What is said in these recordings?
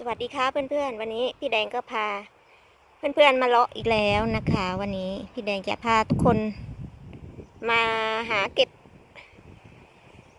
สวัสดีค่ะเพื่อนๆ วันนี้พี่แดงก็พา เพื่อนๆมาเลาะอีกแล้วนะคะ วันนี้พี่แดงจะพาทุกคนมาหาเก็บ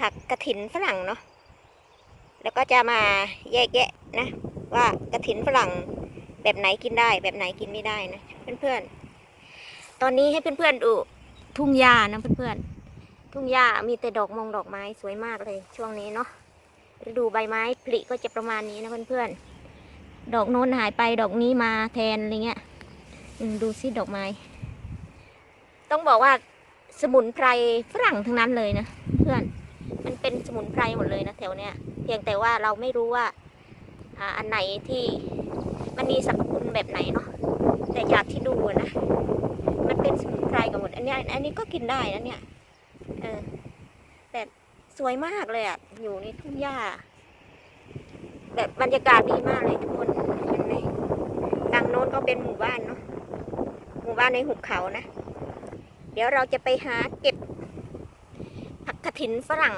ผักกระถินฝรั่งเนาะแล้วก็จะมาแยกแยะนะ ว่ากระถินฝรั่งแบบไหนกินได้ แบบไหนกินไม่ได้นะเพื่อนๆ ตอนนี้ให้เพื่อนๆดูทุ่งหญ้านะเพื่อนๆทุ่งหญ้ามีแต่ดอกมงดอกไม้สวยมากเลยช่วงนี้เนาะ ฤดูใบไม้ผลิก็จะประมาณนี้นะเพื่อนๆ ดอกโน้นหายไปดอกนี้มาแทนอะไรเงี้ยดูซิดอกไม้ ต้องบอกว่าสมุนไพรฝรั่งทั้งนั้นเลยนะเพื่อน มันเป็นสมุนไพรหมดเลยนะแถวเนี้ย เพียงแต่ว่าเราไม่รู้ว่าอันไหนที่มันมีสรรพคุณแบบไหนเนาะ แต่จากที่ดูนะ มันเป็นสมุนไพรกันหมด อันเนี้ยอันนี้ก็กินได้นะเนี่ย เออ วยมากเลยอะ อยู่ในทุ่งหญ้า แบบบรรยากาศดีมากเลยทุกคนเห็นไหมทางโน้นก็เป็นหมู่บ้านเนาะ หมู่บ้านในหุบเขานะ เดี๋ยวเราจะไปหาเก็บผักกระถินฝรั่ง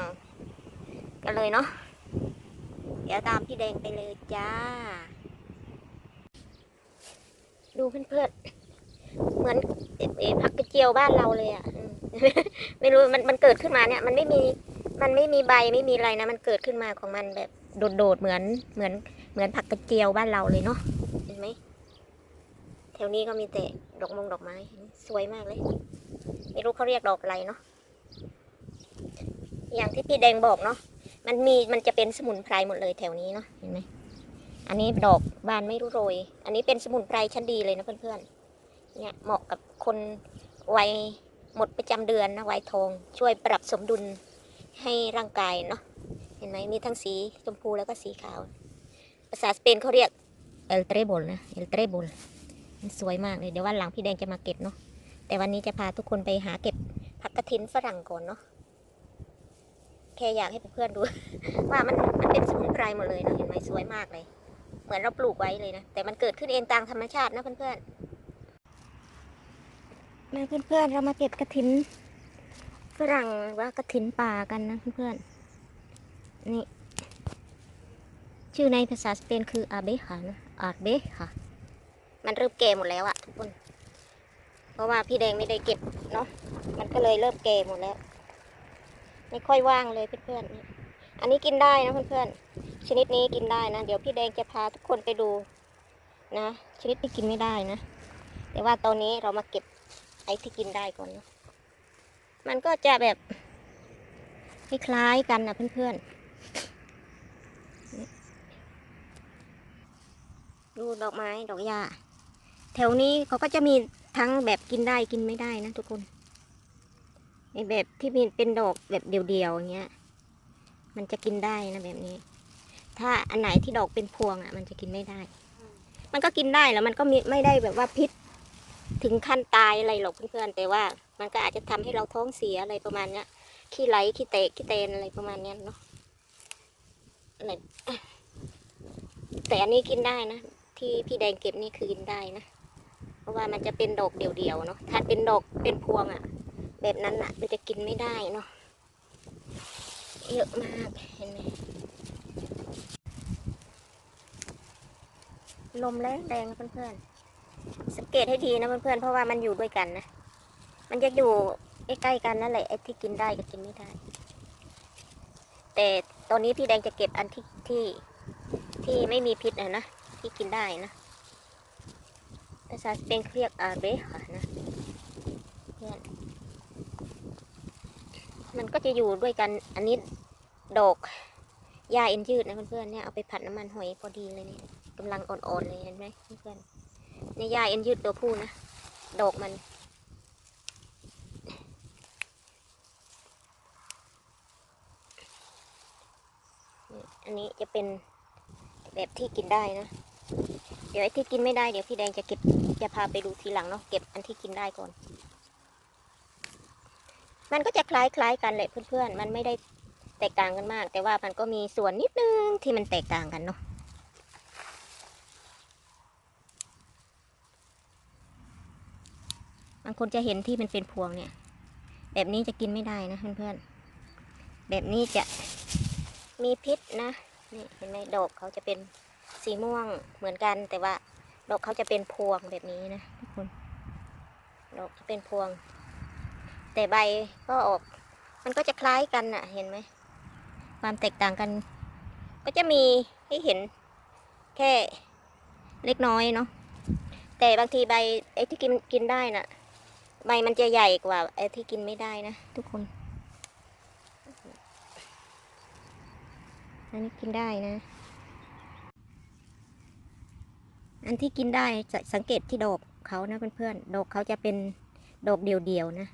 กันเลยเนาะ เดี๋ยวตามพี่แดงไปเลยจ้า ดูเพื่อนๆ เหมือนเอ่อเอ่อผักกระเจียวบ้านเราเลยอะ่ะไม่รู้มันมันเกิดขึ้นมาเนี่ย มันไม่มี มันไม่มีใบไม่มีอะไรนะ มันเกิดขึ้นมาของมันแบบโดดๆเหมือนเหมือนเหมือนผักกระเจียวบ้านเราเลยเนาะเห็นไหมแถวนี้ก็มีแต่ดอกมงดอกไม้สวยมากเลยไม่รู้เขาเรียกดอกอะไรเนาะอย่างที่พี่แดงบอกเนาะมันมีมันจะเป็นสมุนไพรหมดเลยแถวนี้เนาะเห็นไหมอันนี้ดอกบานไม่รู้โรย อันนี้เป็นสมุนไพรชั้นดีเลยนะเพื่อนๆเนี่ยเหมาะกับคนวัยหมดประจำเดือนนะวัยทอง ช่วยปรับสมดุล ให้ร่างกายเนาะเห็นไหมมีทั้งสีชมพูแล้วก็สีขาว ภาษาสเปนเขาเรียกเอลเทรโบลนะเอลเทรโบลมันสวยมากเลยเดี๋ยววันหลังพี่แดงจะมาเก็บเนาะแต่วันนี้จะพาทุกคนไปหาเก็บผักกระถินฝรั่งก่อนเนาะแค่อยากให้เพื่อนดู ว่ามันมันเป็นสมุนไพรหมดเลยนะเห็นไหมสวยมากเลย เหมือนเราปลูกไว้เลยนะ แต่มันเกิดขึ้นเองตามธรรมชาตินะเพื่อนๆมาเพื่อนๆเรามาเก็บกระถิน ฝรั่งว่ากระถินป่ากันนะเพื่อนๆนี่ ชื่อในภาษาสเปนคืออาเบค่ะนะอาเบค่ะ มันเริ่มแก่หมดแล้วอะทุกคน เพราะว่าพี่แดงไม่ได้เก็บเนาะมันก็เลยเริ่มแก่หมดแล้ว ไม่ค่อยว่างเลยเพื่อนๆอันนี้กินได้นะเพื่อนๆชนิดนี้กินได้นะ เดี๋ยวพี่แดงจะพาทุกคนไปดูนะชนิดที่กินไม่ได้นะ แต่ว่าตอนนี้เรามาเก็บไอ้ที่กินได้ก่อนนะ มันก็จะแบบคล้ายๆกันนะเพื่อนๆ ดูดอกไม้ดอกหญ้าแถวนี้เขาก็จะมีทั้งแบบกินได้กินไม่ได้นะทุกคนในแบบที่มีเป็นดอกแบบเดียวๆอย่างเงี้ย มันจะกินได้นะแบบนี้ ถ้าอันไหนที่ดอกเป็นพวงอะ มันจะกินไม่ได้ มันก็กินได้แล้วมันก็มีไม่ได้แบบว่าพิษ ถึงขั้นตายอะไรหรอกเพื่อนๆ แต่ว่ามันก็อาจจะทำให้เราท้องเสียอะไรประมาณเนี้ยขี้ไหลขี้เตะขี้เตนอะไรประมาณเนี้ยเนาะแต่อันนี้กินได้นะ ที่พี่แดงเก็บนี่คือกินได้นะ เพราะว่ามันจะเป็นดอกเดี่ยวๆเนาะถ้าเป็นดอกเป็นพวงอะ แบบนั้นอะ มันจะกินไม่ได้เนาะเยอะมากเห็นไหมลมแรงแรงเพื่อนๆ สังเกตให้ดีนะเพื่อนๆเพราะว่ามันอยู่ด้วยกันนะ มันจะอยู่ใกล้ๆกันนั่นแหละไอ้ที่กินได้กับกินไม่ได้ แต่ตอนนี้พี่แดงจะเก็บอันที่ที่ที่ไม่มีพิษนะนะที่กินได้นะภาษาสเปนเรียกอาเบค่ะนะเพื่อนมันก็จะอยู่ด้วยกันอันนี้ดอกหญ้าเอ็นยืดนะเพื่อนๆเนี่ยเอาไปผัดน้ำมันหอยพอดีเลยนี่กำลังอ่อนๆเลยเห็นไหมเพื่อนๆ ในยายเอ็นยืดตัวผู้นะ ดอกมัน อันนี้จะเป็นแบบที่กินได้นะ เดี๋ยวไอ้ที่กินไม่ได้เดี๋ยวพี่แดงจะเก็บจะพาไปดูทีหลังเนาะเก็บอันที่กินได้ก่อน มันก็จะคล้ายๆกันแหละเพื่อนๆ มันไม่ได้แตกต่างกันมาก แต่ว่ามันก็มีส่วนนิดนึงที่มันแตกต่างกันเนาะ บางคนจะเห็นที่มันเป็นพวงเนี่ย แบบนี้จะกินไม่ได้นะเพื่อนๆ แบบนี้จะมีพิษนะ นี่เห็นไหมดอกเขาจะเป็นสีม่วงเหมือนกันแต่ว่าดอกเขาจะเป็นพวงแบบนี้นะทุกคน ดอกจะเป็นพวง แต่ใบก็ออก มันก็จะคล้ายกันน่ะเห็นไหม ความแตกต่างกัน ก็จะมีให้เห็นแค่เล็กน้อยเนาะแต่บางทีใบไอ้ที่กินกินได้น่ะ ใบมันจะใหญ่กว่าไอ้ที่กินไม่ได้นะทุกคน อันนี้กินได้นะ อันที่กินได้จะสังเกตที่ดอกเขานะเพื่อนๆ ดอกเขาจะเป็นดอกเดียวๆนะ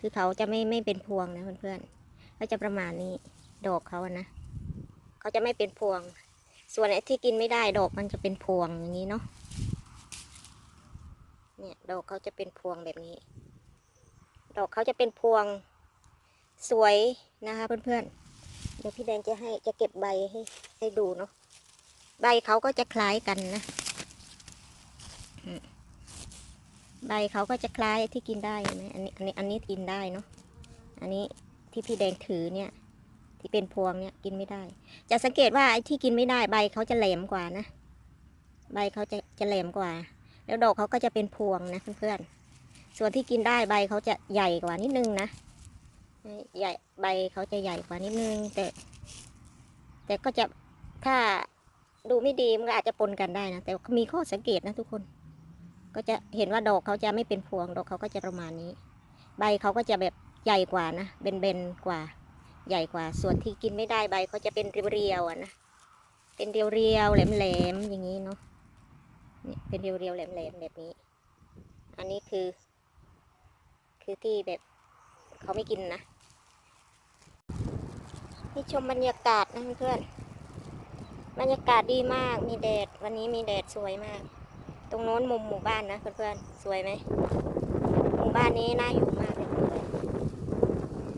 คือเขาจะไม่ไม่เป็นพวงนะเพื่อนๆเขาจะประมาณนี้ ดอกเขาอะนะ เขาจะไม่เป็นพวง ส่วนไอ้ที่กินไม่ได้ดอกมันจะเป็นพวงอย่างนี้เนาะ เนี่ยดอกเขาจะเป็นพวงแบบนี้ ดอกเขาจะเป็นพวงสวยนะคะเพื่อนๆ เดี๋ยวพี่แดงจะให้จะเก็บใบให้ให้ดูเนาะ ใบเขาก็จะคล้ายกันนะ ใบเขาก็จะคล้ายที่กินได้นไหมอันนี้อันนี้อันนี้กินได้เนาะ อันนี้ที่พี่แดงถือเนี่ย ที่เป็นพวงเนี่ยกินไม่ได้ จะสังเกตว่าไอ้ที่กินไม่ได้ใบเขาจะแหลมกว่านะ ใบเขาจะจะแหลมกว่า แล้วดอกเขาก็จะเป็นพวงนะเพื่อนๆส่วนที่กินได้ใบเขาจะใหญ่กว่านิดนึงนะใหญ่ใบเขาจะใหญ่กว่านิดนึง แต่ แต่ก็จะถ้าดูไม่ดีมันก็อาจจะปนกันได้นะ แต่มีข้อสังเกตนะทุกคน ก็จะเห็นว่าดอกเขาจะไม่เป็นพวง ดอกเขาก็จะประมาณนี้ ใบเขาก็จะแบบใหญ่กว่านะเบนๆกว่า ใหญ่กว่า ส่วนที่กินไม่ได้ใบเขาจะเป็นเรียวๆนะเป็นเรียวๆแหลมๆอย่างนี้เนาะ เนี่ยเป็นเรียวๆแหลมๆแบบนี้ อันนี้คือ คือที่แบบเขาไม่กินนะนี่ชมบรรยากาศนะเพื่อนบรรยากาศดีมากมีแดด วันนี้มีแดดสวยมาก ตรงโน้นมุมหมู่บ้านนะเพื่อนๆสวยไหมหมู่บ้านนี้น่าอยู่มากเลยเพื่อน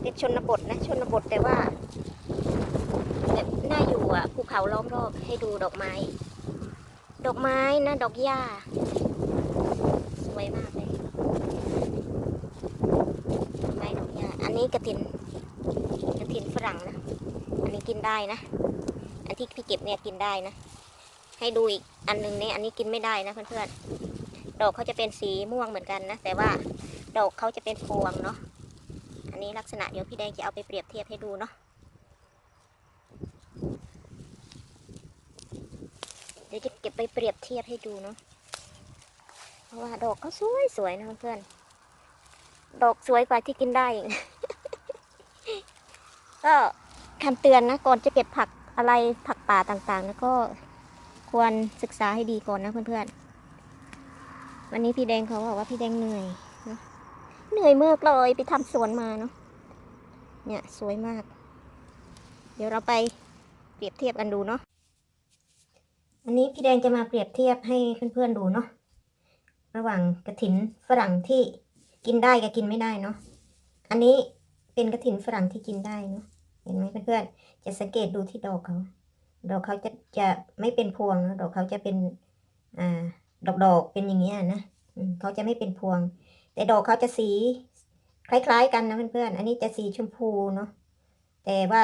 เป็นชนบทนะชนบทแต่ว่าแบบน่าอยู่อะภูเขาล้อมรอบให้ดูดอกไม้ ดอกไม้นะดอกหญ้า สวยมากเลยดอกไม้ดอกหญ้า อันนี้กระถินกระถินฝรั่งนะ อันนี้กินได้นะ อันที่พี่เก็บเนี่ยกินได้นะ ให้ดูอีกอันหนึ่งเนี่ยอันนี้กินไม่ได้นะเพื่อนๆ ดอกเขาจะเป็นสีม่วงเหมือนกันนะ แต่ว่าดอกเขาจะเป็นพวงเนาะ อันนี้ลักษณะเดี๋ยวพี่แดงจะเอาไปเปรียบเทียบให้ดูเนาะ เดี๋ยวจะเก็บไปเปรียบเทียบให้ดูเนาะ เพราะว่าดอกเขาสวยสวยๆนะเพื่อน ดอกสวยกว่าที่กินได้อีกก็คำเตือนนะก่อนจะเก็บผักอะไรผักป่าต่างๆ แล้วก็ควรศึกษาให้ดีก่อนนะเพื่อนๆ วันนี้พี่แดงเขาบอกว่าพี่แดงเหนื่อยเนะเหนื่อยมากเลยไปทำสวนมาเนาะ เนี่ยสวยมาก เดี๋ยวเราไปเปรียบเทียบกันดูเนาะ อันนี้พี่แดงจะมาเปรียบเทียบให้เพื่อนๆดูเนาะระหว่างกระถินฝรั่งที่กินได้กับกินไม่ได้เนาะอันนี้เป็นกระถินฝรั่งที่กินได้เนาะเห็นไหมเพื่อนๆจะสังเกตดูที่ดอกเขาดอกเขาจะจะไม่เป็นพวงนะดอกเขาจะเป็นอ่าดอกดอกๆเป็นอย่างเงี้ยนะอืเขาจะไม่เป็นพวง แต่ดอกเขาจะสีคล้ายๆกันนะเพื่อนๆอันนี้จะสีชมพูเนาะแต่ว่า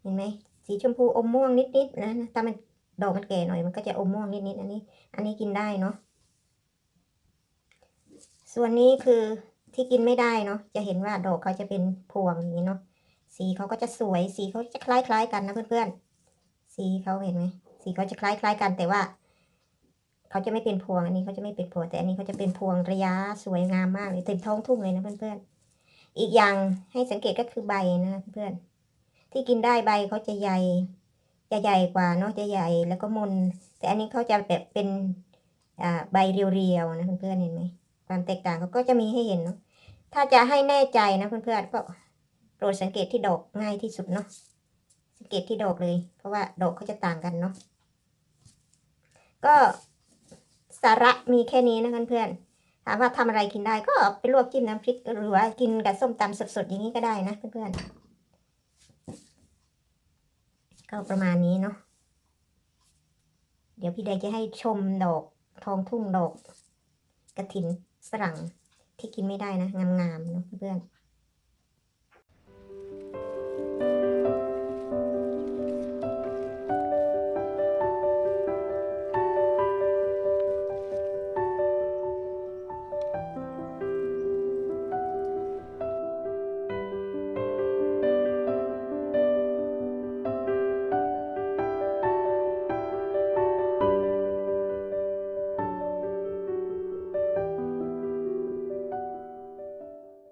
เห็นไหมสีชมพูอมม่วงนิดๆนะถ้ามัน ดอกมันแก่หน่อยมันก็จะอมม่วงนิดๆอันนี้ อันนี้กินได้เนาะส่วนนี้คือที่กินไม่ได้เนาะจะเห็นว่าดอกเขาจะเป็นพวงอย่างนี้เนาะสีเขาก็จะสวย สีเขาจะคล้ายๆกันนะเพื่อนๆสีเขาเห็นไหมสีเขาจะคล้ายๆกันแต่ว่าเขาจะไม่เป็นพวงอันนี้เขาจะไม่เป็นพวงแต่อันนี้เขาจะเป็นพวงระยะสวยงามมากเลยเต็มท้องทุ่งเลยนะเพื่อนๆอีกอย่างให้สังเกตก็คือใบนะเพื่อนๆที่กินได้ใบเขาจะใหญ่ จะใหญ่กว่าเนาะจะใหญ่แล้วก็มน แต่อันนี้เขาจะแบบเป็นอ่าใบเรียวๆนะเพื่อนๆเห็นไหมความแตกต่างเขาก็จะมีให้เห็นเนาะถ้าจะให้แน่ใจนะเพื่อนๆก็โปรดสังเกตที่ดอกง่ายที่สุดเนาะสังเกตที่ดอกเลย เพราะว่าดอกเขาจะต่างกันเนาะก็สาระมีแค่นี้นะเพื่อนๆถามว่าทำอะไรกินได้ก็ไปลวกจิ้มน้ำพริกหรือว่ากินกับส้มตำสดๆอย่างนี้ก็ได้นะเพื่อนๆ ก็ประมาณนี้เนาะเดี๋ยวพี่แดงจะให้ชมดอกทองทุ่งดอกกระถินฝรั่งที่กินไม่ได้นะงามๆเนาะเพื่อนๆ